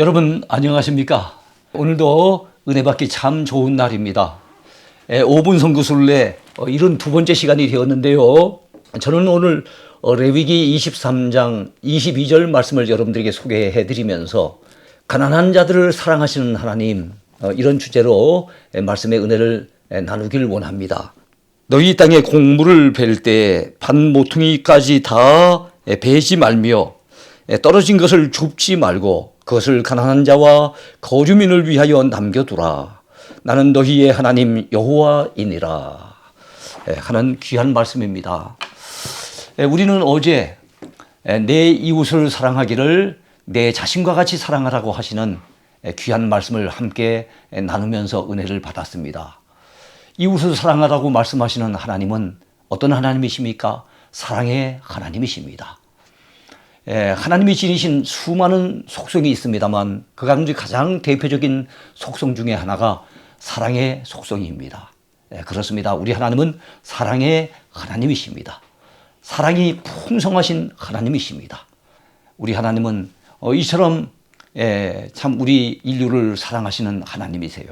여러분 안녕하십니까? 오늘도 은혜 받기 참 좋은 날입니다. 5분 성교술래 이런 두 번째 시간이 되었는데요. 저는 오늘 어, 레위기 23장 22절 말씀을 여러분들에게 소개해 드리면서 가난한 자들을 사랑하시는 하나님 어, 이런 주제로 말씀의 은혜를 나누길 원합니다. 너희 땅에 곡물을 벨 때 반 모퉁이까지 다 베지 말며 떨어진 것을 줍지 말고 그것을 가난한 자와 거주민을 위하여 남겨두라. 나는 너희의 하나님 여호와이니라. 예, 하는 귀한 말씀입니다. 예, 우리는 어제 예, 내 이웃을 사랑하기를 내 자신과 같이 사랑하라고 하시는 귀한 말씀을 함께 나누면서 은혜를 받았습니다. 이웃을 사랑하라고 말씀하시는 하나님은 어떤 하나님이십니까? 사랑의 하나님이십니다. 예, 하나님이 지니신 수많은 속성이 있습니다만 그 가운데 가장 대표적인 속성 중에 하나가 사랑의 속성입니다. 예, 그렇습니다. 우리 하나님은 사랑의 하나님이십니다. 사랑이 풍성하신 하나님이십니다. 우리 하나님은 어, 이처럼 예, 참 우리 인류를 사랑하시는 하나님이세요.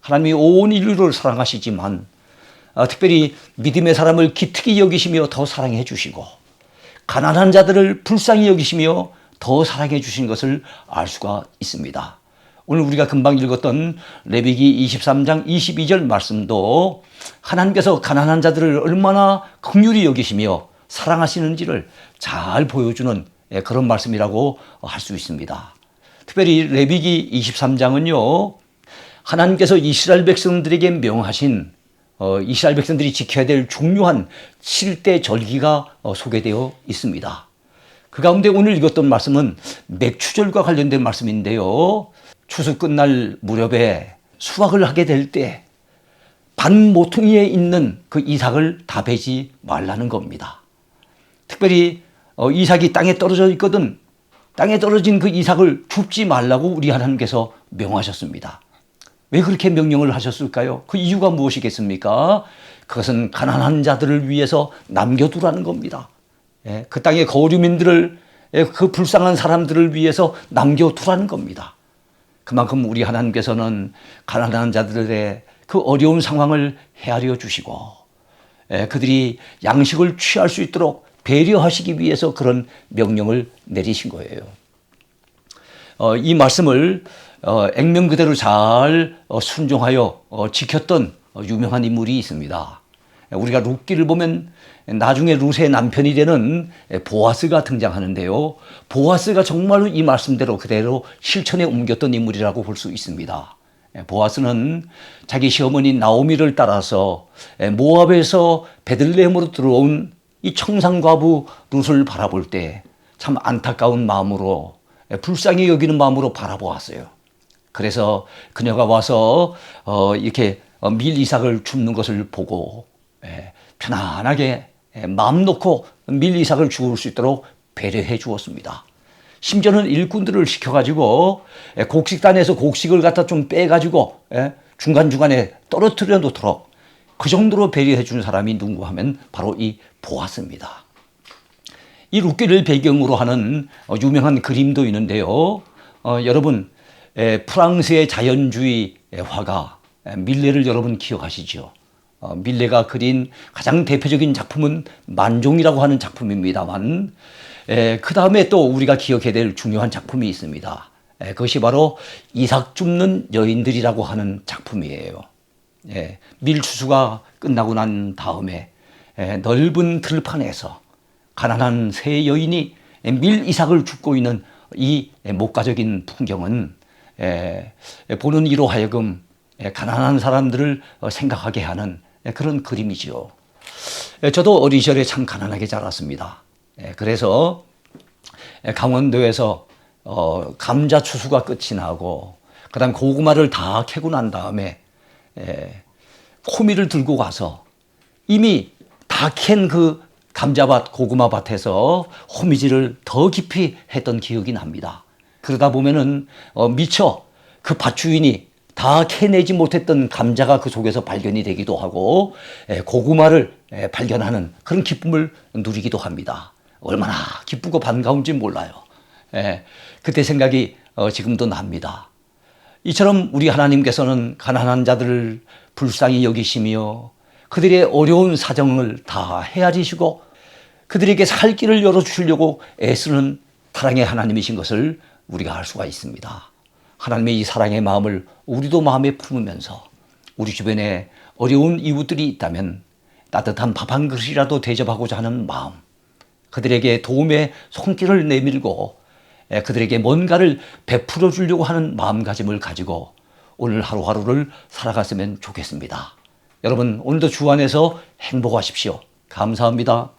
하나님이 온 인류를 사랑하시지만 어, 특별히 믿음의 사람을 기특히 여기시며 더 사랑해 주시고 가난한 자들을 불쌍히 여기시며 더 사랑해 주신 것을 알 수가 있습니다. 오늘 우리가 금방 읽었던 레비기 23장 22절 말씀도 하나님께서 가난한 자들을 얼마나 긍휼히 여기시며 사랑하시는지를 잘 보여주는 예, 그런 말씀이라고 할 수 있습니다. 특별히 레비기 23장은요, 하나님께서 이스라엘 백성들에게 명하신 어, 이스라엘 백성들이 지켜야 될 중요한 7대 절기가 어, 소개되어 있습니다. 그 가운데 오늘 읽었던 말씀은 맥추절과 관련된 말씀인데요. 추수 끝날 무렵에 수확을 하게 될 때 반 모퉁이에 있는 그 이삭을 다 베지 말라는 겁니다. 특별히 어, 이삭이 땅에 떨어져 있거든 땅에 떨어진 그 이삭을 줍지 말라고 우리 하나님께서 명하셨습니다. 왜 그렇게 명령을 하셨을까요? 그 이유가 무엇이겠습니까? 그것은 가난한 자들을 위해서 남겨두라는 겁니다. 예, 그 땅의 거주민들을 예, 그 불쌍한 사람들을 위해서 남겨두라는 겁니다. 그만큼 우리 하나님께서는 가난한 자들의 그 어려운 상황을 헤아려 주시고 예, 그들이 양식을 취할 수 있도록 배려하시기 위해서 그런 명령을 내리신 거예요. 어, 이 말씀을 어, 액면 그대로 잘 어, 순종하여 어, 지켰던 어, 유명한 인물이 있습니다. 우리가 룻기를 보면 나중에 룻의 남편이 되는 보아스가 등장하는데요. 보아스가 정말로 이 말씀대로 그대로 실천에 옮겼던 인물이라고 볼 수 있습니다. 보아스는 자기 시어머니 나오미를 따라서 모압에서 베들레헴으로 들어온 이 청상과부 룻을 바라볼 때 참 안타까운 마음으로 불쌍히 여기는 마음으로 바라보았어요. 그래서 그녀가 와서 어 이렇게 밀 이삭을 줍는 것을 보고 예, 편안하게 예, 마음 놓고 밀 이삭을 주울 수 있도록 배려해 주었습니다. 심지어는 일꾼들을 시켜가지고 예, 곡식단에서 곡식을 갖다 좀 빼가지고 중간중간에 떨어뜨려 놓도록 그 정도로 배려해 주는 사람이 누구 하면 바로 이 보아스입니다. 이 룻기를 배경으로 하는 어, 유명한 그림도 있는데요. 어, 여러분 에, 프랑스의 자연주의 화가 밀레를 여러분 기억하시죠? 어, 밀레가 그린 가장 대표적인 작품은 만종이라고 하는 작품입니다만 그 다음에 또 우리가 기억해야 될 중요한 작품이 있습니다. 에, 그것이 바로 이삭 줍는 여인들이라고 하는 작품이에요. 예, 밀 추수가 끝나고 난 다음에 에, 넓은 들판에서 가난한 세 여인이 밀 이삭을 줍고 있는 이 목가적인 풍경은 보는 이로 하여금 가난한 사람들을 생각하게 하는 그런 그림이지요. 저도 어린 시절에 참 가난하게 자랐습니다. 그래서 강원도에서 어, 감자 추수가 끝이 나고 그다음 고구마를 다 캐고 난 다음에 코미를 들고 가서 이미 다 캔 그 감자밭, 고구마밭에서 호미질을 더 깊이 했던 기억이 납니다. 그러다 보면은 어, 미처 그 밭주인이 다 캐내지 못했던 감자가 그 속에서 발견이 되기도 하고 에, 고구마를 에, 발견하는 그런 기쁨을 누리기도 합니다. 얼마나 기쁘고 반가운지 몰라요. 에, 그때 생각이 어, 지금도 납니다. 이처럼 우리 하나님께서는 가난한 자들을 불쌍히 여기시며 그들의 어려운 사정을 다 헤아리시고 그들에게 살 길을 열어주시려고 애쓰는 사랑의 하나님이신 것을 우리가 알 수가 있습니다. 하나님의 이 사랑의 마음을 우리도 마음에 품으면서 우리 주변에 어려운 이웃들이 있다면 따뜻한 밥 한 그릇이라도 대접하고자 하는 마음, 그들에게 도움의 손길을 내밀고 에, 그들에게 뭔가를 베풀어 주려고 하는 마음가짐을 가지고 오늘 하루하루를 살아갔으면 좋겠습니다. 여러분, 오늘도 주 안에서 행복하십시오. 감사합니다.